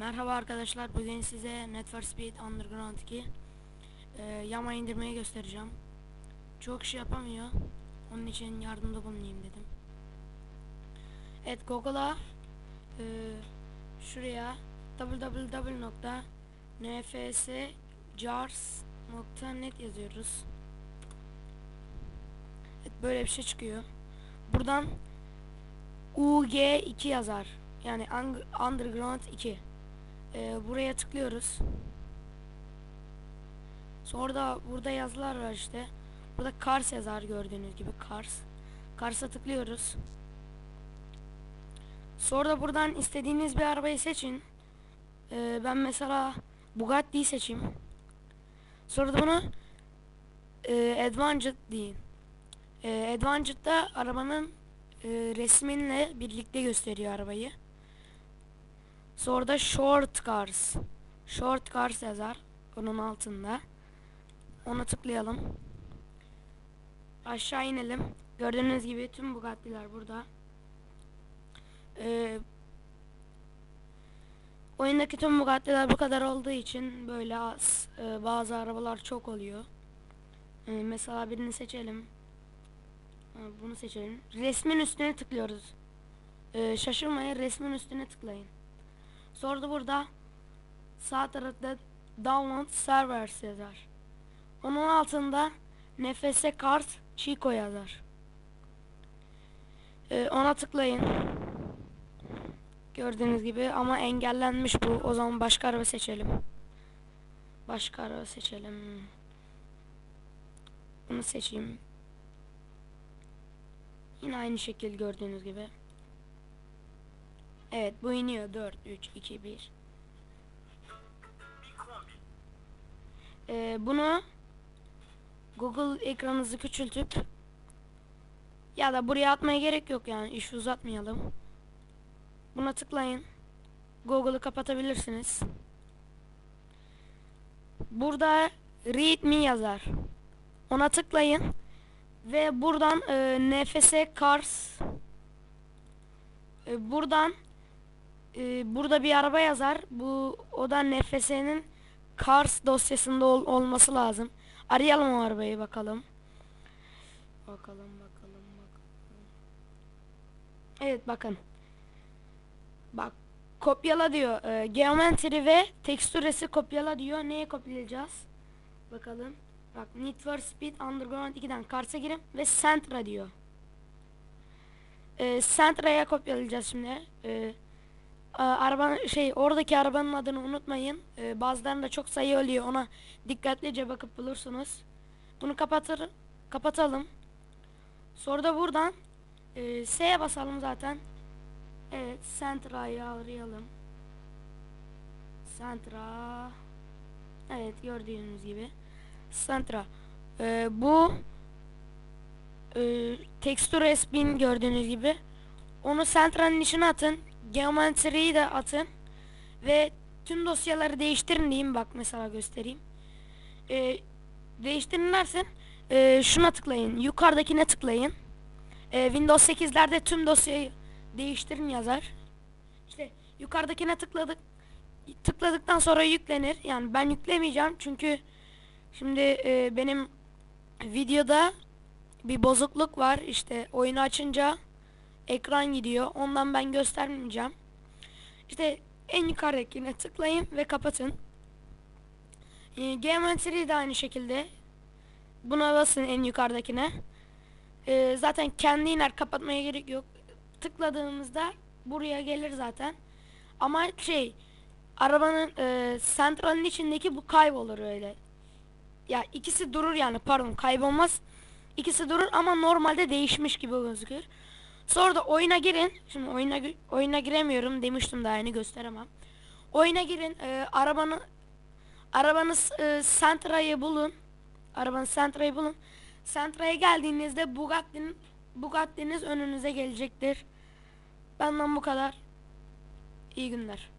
Merhaba arkadaşlar. Bugün size Need for Speed Underground 2 e, yama indirmeyi göstereceğim. Çok şey yapamıyor. Onun için yardımda bulunayım dedim. Evet Google'a e, şuraya www.nfsjars.net yazıyoruz. Evet böyle bir şey çıkıyor. Buradan UG2 yazar. Yani Underground 2. Ee, buraya tıklıyoruz. Sonra da burada yazılar var işte. Burada Cars yazar gördüğünüz gibi Cars. Cars'a tıklıyoruz. Sonra da buradan istediğiniz bir arabayı seçin. Ee, ben mesela Bugatti'yi seçeyim. Sonra da bunu e, Advanced deyin. E, Advanced'da arabanın e, resminle birlikte gösteriyor arabayı. Sonra da short cars. Short cars yazar. Onun altında. Ona tıklayalım. Aşağı inelim. Gördüğünüz gibi tüm Bugatti'ler burada. Ee, oyundaki tüm Bugatti'ler bu kadar olduğu için böyle az. Ee, bazı arabalar çok oluyor. Ee, mesela birini seçelim. Bunu seçelim. Resmin üstüne tıklıyoruz. Ee, şaşırmayın resmin üstüne tıklayın. Sonra da burada sağ tarafta download servers yazar. Onun altında nefes kart Chico yazar. Ee, ona tıklayın. Gördüğünüz gibi ama engellenmiş bu. O zaman başka araba seçelim. Başka araba seçelim. Bunu seçeyim. Yine aynı şekil gördüğünüz gibi. Evet bu iniyor 4 3 2 1. Ee, bunu Google ekranınızı küçültüp ya da buraya atmaya gerek yok yani iş uzatmayalım. Buna tıklayın. Google'ı kapatabilirsiniz. Burada readme yazar. Ona tıklayın ve buradan e, nfs cars e, buradan e, burada bir araba yazar. Bu o da nfs'nin cars dosyasında ol- olması lazım. Arayalım o arabayı bakalım. Bakalım bakalım bakalım. Evet bakın. Bak kopyala diyor. E, geometri ve tekstüresi kopyala diyor. Neye kopyalayacağız? Bakalım. Bak Need for Speed Underground 2'den Cars'a girin ve Sentra diyor. Ee, Sentra'ya kopyalayacağız şimdi. Ee, a- arabanın şey oradaki arabanın adını unutmayın. Ee, bazılarında çok sayı oluyor. Ona dikkatlice bakıp bulursunuz. Bunu kapatır kapatalım. Sonra da buradan e, S'ye basalım zaten. Evet, Sentra'yı arayalım. Sentra. Evet, gördüğünüz gibi. Sentra. Ee, bu e, tekstür resmin gördüğünüz gibi. Onu Sentra'nın içine atın. Geometriyi de atın. Ve tüm dosyaları değiştirin diyeyim. Bak mesela göstereyim. Ee, değiştirin dersin. e, şuna tıklayın. Yukarıdakine tıklayın. Ee, Windows 8'lerde tüm dosyayı değiştirin yazar. İşte yukarıdakine tıkladık. Tıkladıktan sonra yüklenir. Yani ben yüklemeyeceğim çünkü Şimdi e, benim videoda bir bozukluk var. İşte oyunu açınca ekran gidiyor. Ondan ben göstermeyeceğim. İşte en yukarıdakine tıklayın ve kapatın. E, Geometry de aynı şekilde. Buna basın en yukarıdakine. E, zaten kendi iner kapatmaya gerek yok. Tıkladığımızda buraya gelir zaten. Ama şey arabanın e, santralin içindeki bu kaybolur öyle ya ikisi durur yani pardon kaybolmaz. İkisi durur ama normalde değişmiş gibi gözükür. Sonra da oyuna girin. Şimdi oyuna oyuna giremiyorum demiştim daha yeni gösteremem. Oyuna girin. E, arabanı arabanız e, Sentra'yı bulun. Arabanın Sentra'yı bulun. Sentra'ya geldiğinizde Bugatti'nin Bugatti'niz önünüze gelecektir. Benden bu kadar. İyi günler.